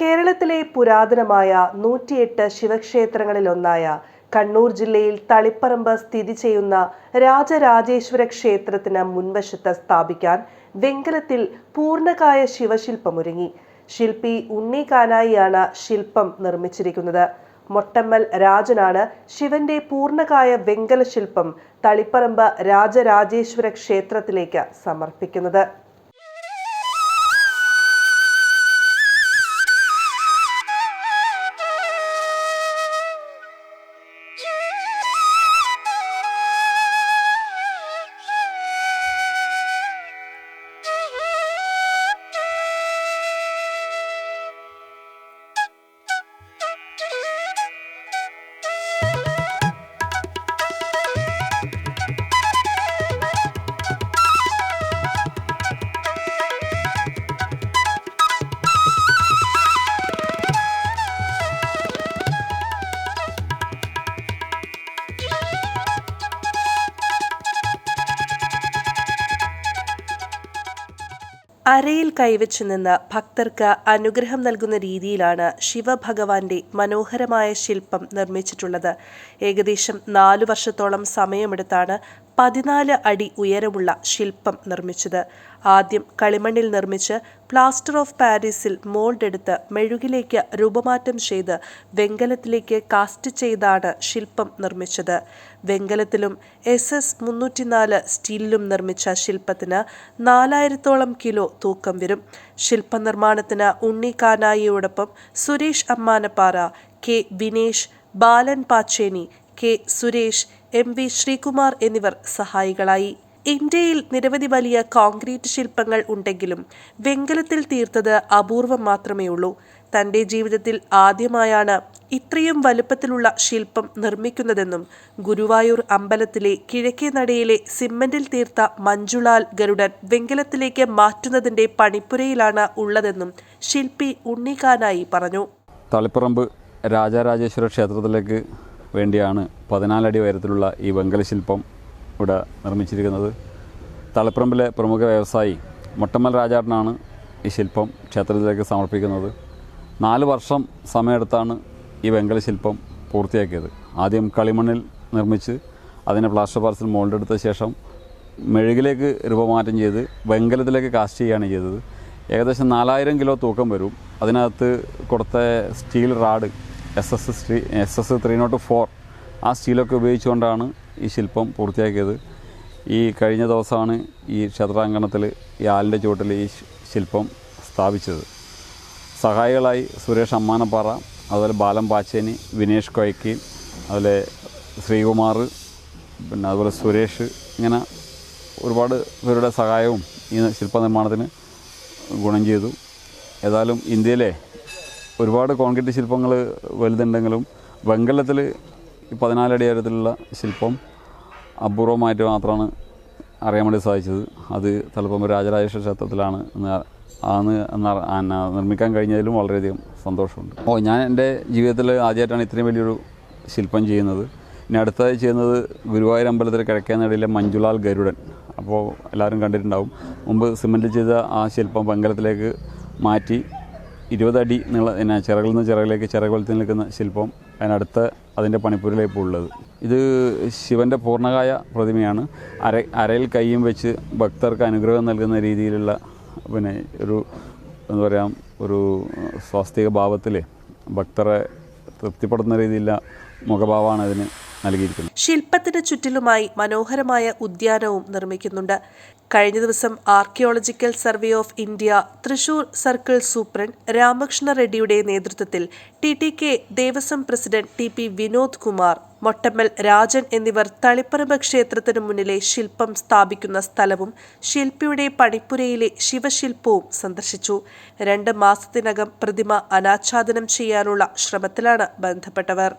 കേരളത്തിലെ പുരാതനമായ നൂറ്റിയെട്ട് ശിവക്ഷേത്രങ്ങളിലൊന്നായ കണ്ണൂർ ജില്ലയിൽ തളിപ്പറമ്പ് സ്ഥിതി ചെയ്യുന്ന രാജരാജേശ്വര ക്ഷേത്രത്തിന് മുൻവശത്ത് സ്ഥാപിക്കാൻ വെങ്കലത്തിൽ പൂർണകായ ശിവശില്പമൊരുങ്ങി. ശില്പി ഉണ്ണി കാനായിയാണ് ശില്പം നിർമ്മിച്ചിരിക്കുന്നത്. മൊട്ടമ്മൽ രാജനാണ് ശിവന്റെ പൂർണകായ വെങ്കല ശില്പം തളിപ്പറമ്പ് രാജരാജേശ്വര ക്ഷേത്രത്തിലേക്ക് സമർപ്പിക്കുന്നത്. അരയിൽ കൈവച്ചു നിന്ന് ഭക്തർക്ക് അനുഗ്രഹം നൽകുന്ന രീതിയിലാണ് ശിവഭഗവാന്റെ മനോഹരമായ ശില്പം നിർമ്മിച്ചിട്ടുള്ളത്. ഏകദേശം നാലു വർഷത്തോളം സമയമെടുത്താണ് പതിനാല് അടി ഉയരമുള്ള ശില്പം നിർമ്മിച്ചത്. ആദ്യം കളിമണ്ണിൽ നിർമ്മിച്ച് പ്ലാസ്റ്റർ ഓഫ് പാരീസിൽ മോൾഡ് എടുത്ത് മെഴുകിലേക്ക് രൂപമാറ്റം ചെയ്ത് വെങ്കലത്തിലേക്ക് കാസ്റ്റ് ചെയ്താണ് ശില്പം നിർമ്മിച്ചത്. വെങ്കലത്തിലും എസ് എസ് മുന്നൂറ്റിനാല് സ്റ്റീലിലും നിർമ്മിച്ച ശില്പത്തിന് നാലായിരത്തോളം കിലോ തൂക്കം വരും. ശില്പനിർമ്മാണത്തിന് Unni കാനായിയോടൊപ്പം Suresh Ammanappara K Vinesh Balan Pacheni K Suresh M V Sreekumar എന്നിവർ സഹായികളായി. ഇന്ത്യയിൽ നിരവധി വലിയ കോൺക്രീറ്റ് ശില്പങ്ങൾ ഉണ്ടെങ്കിലും വെങ്കലത്തിൽ തീർത്തത് അപൂർവം മാത്രമേ ഉള്ളൂ തന്റെ ജീവിതത്തിൽ ആദ്യമായാണ് ഇത്രയും വലുപ്പത്തിലുള്ള ശില്പം നിർമ്മിക്കുന്നതെന്നും ഗുരുവായൂർ അമ്പലത്തിലെ കിഴക്കേ നടയിലെ സിമ്മന്റിൽ തീർത്ത മഞ്ജുളാൽ ഗരുഡൻ വെങ്കലത്തിലേക്ക് മാറ്റുന്നതിന്റെ പണിപ്പുരയിലാണ് ഉള്ളതെന്നും ശില്പി ഉണ്ണിക്കാനായി പറഞ്ഞു. തളിപ്പറമ്പ് രാജരാജേശ്വര ക്ഷേത്രത്തിലേക്ക് വേണ്ടിയാണ് പതിനാലടി ഉയരത്തിലുള്ള ഈ വെങ്കല ഇവിടെ നിർമ്മിച്ചിരിക്കുന്നത്. തളിപ്പറമ്പിലെ പ്രമുഖ വ്യവസായി മൊട്ടമ്മൽ രാജാട്ടനാണ് ഈ ശില്പം ക്ഷേത്രത്തിലേക്ക് സമർപ്പിക്കുന്നത്. നാല് വർഷം സമയമെടുത്താണ് ഈ വെങ്കല ശില്പം പൂർത്തിയാക്കിയത്. ആദ്യം കളിമണ്ണിൽ നിർമ്മിച്ച് അതിനെ പ്ലാസ്റ്റർ പാർസൽ മോൾഡ് എടുത്ത ശേഷം മെഴുകിലേക്ക് രൂപമാറ്റം ചെയ്ത് വെങ്കലത്തിലേക്ക് കാസ്റ്റ് ചെയ്യുകയാണ് ചെയ്തത്. ഏകദേശം നാലായിരം കിലോ തൂക്കം വരും. അതിനകത്ത് കൊടുത്ത steel rod S S three S S three nought four ആ സ്റ്റീലൊക്കെ ഉപയോഗിച്ചുകൊണ്ടാണ് ഈ ശില്പം പൂർത്തിയാക്കിയത്. ഈ കഴിഞ്ഞ ദിവസമാണ് ഈ ക്ഷേത്രാങ്കണത്തിൽ ഈ ആലിന്റെ ചുവട്ടിൽ ഈ ശില്പം സ്ഥാപിച്ചത്. സഹായികളായി സുരേഷ് അമ്മാനപ്പാറ അതുപോലെ ബാലം പാച്ചേനി വിനേഷ് കൊയക്കി അതുപോലെ ശ്രീകുമാർ പിന്നെ അതുപോലെ സുരേഷ് ഇങ്ങനെ ഒരുപാട് പേരുടെ സഹായവും ഈ ശില്പനിർമ്മാണത്തിന് ഗുണം ചെയ്തു. ഏതായാലും ഇന്ത്യയിലെ ഒരുപാട് കോൺക്രീറ്റ് ശില്പങ്ങൾ വലുതുണ്ടെങ്കിലും വെങ്കലത്തിൽ പതിനാലടി ഉയരത്തിലുള്ള ശില്പം അപൂർവമായിട്ട് മാത്രമാണ് അറിയാൻ വേണ്ടി സാധിച്ചത്. അത് തലപ്പം രാജരാജേശ്വര ക്ഷേത്രത്തിലാണ് അന്ന് നിർമ്മിക്കാൻ കഴിഞ്ഞതിലും വളരെയധികം സന്തോഷമുണ്ട്. ഓ ഞാൻ എന്റെ ജീവിതത്തിൽ ആദ്യമായിട്ടാണ് ഇത്രയും വലിയൊരു ശില്പം ചെയ്യുന്നത്. ഇനി അടുത്തതായി ചെയ്യുന്നത് ഗുരുവായൂർ അമ്പലത്തിൽ കിഴക്കേനടയിലെ മഞ്ജുലാൽ ഗരുഡൻ. അപ്പോൾ എല്ലാവരും കണ്ടിട്ടുണ്ടാവും. മുമ്പ് സിമെന്റിൽ ചെയ്ത ആ ശില്പം വെങ്കലത്തിലേക്ക് മാറ്റി ഇരുപതടി നീള പിന്നെ ചിറകിൽ നിന്ന് ചിറകിലേക്ക് ചിറകുലത്തിൽ നിൽക്കുന്ന ശില്പം അതിനടുത്ത് അതിന്റെ പണിപ്പുരയിലേക്ക് ഇപ്പോൾ ഉള്ളത് ഇത് ശിവന്റെ പൂർണകായ പ്രതിമയാണ്. അര അരയിൽ കൈയും വെച്ച് ഭക്തർക്ക് അനുഗ്രഹം നൽകുന്ന രീതിയിലുള്ള പിന്നെ ഒരു എന്താ പറയുക ഒരു സ്വാസ്ഥിക ഭാവത്തിൽ ഭക്തരെ തൃപ്തിപ്പെടുത്തുന്ന രീതിയിലുള്ള മുഖഭാവമാണ് അതിന് നൽകിയിരിക്കുന്നത് ശില്പത്തിന് ചുറ്റിലുമായി മനോഹരമായ ഉദ്യാനവും നിർമ്മിക്കുന്നുണ്ട്. കഴിഞ്ഞ ദിവസം archaeological survey of India Thrissur circle superintendent Ramakrishna റെഡ്ഡിയുടെ നേതൃത്വത്തിൽ T T K Devaswom president T P Vinod Kumar Mottammal Rajan എന്നിവർ തളിപ്പറമ്പ് ക്ഷേത്രത്തിനു മുന്നിലെ ശില്പം സ്ഥാപിക്കുന്ന സ്ഥലവും ശില്പിയുടെ പണിപ്പുരയിലെ ശിവശില്പവും സന്ദർശിച്ചു. രണ്ട് മാസത്തിനകം പ്രതിമ അനാച്ഛാദനം ചെയ്യാനുള്ള ശ്രമത്തിലാണ് ബന്ധപ്പെട്ടവർ.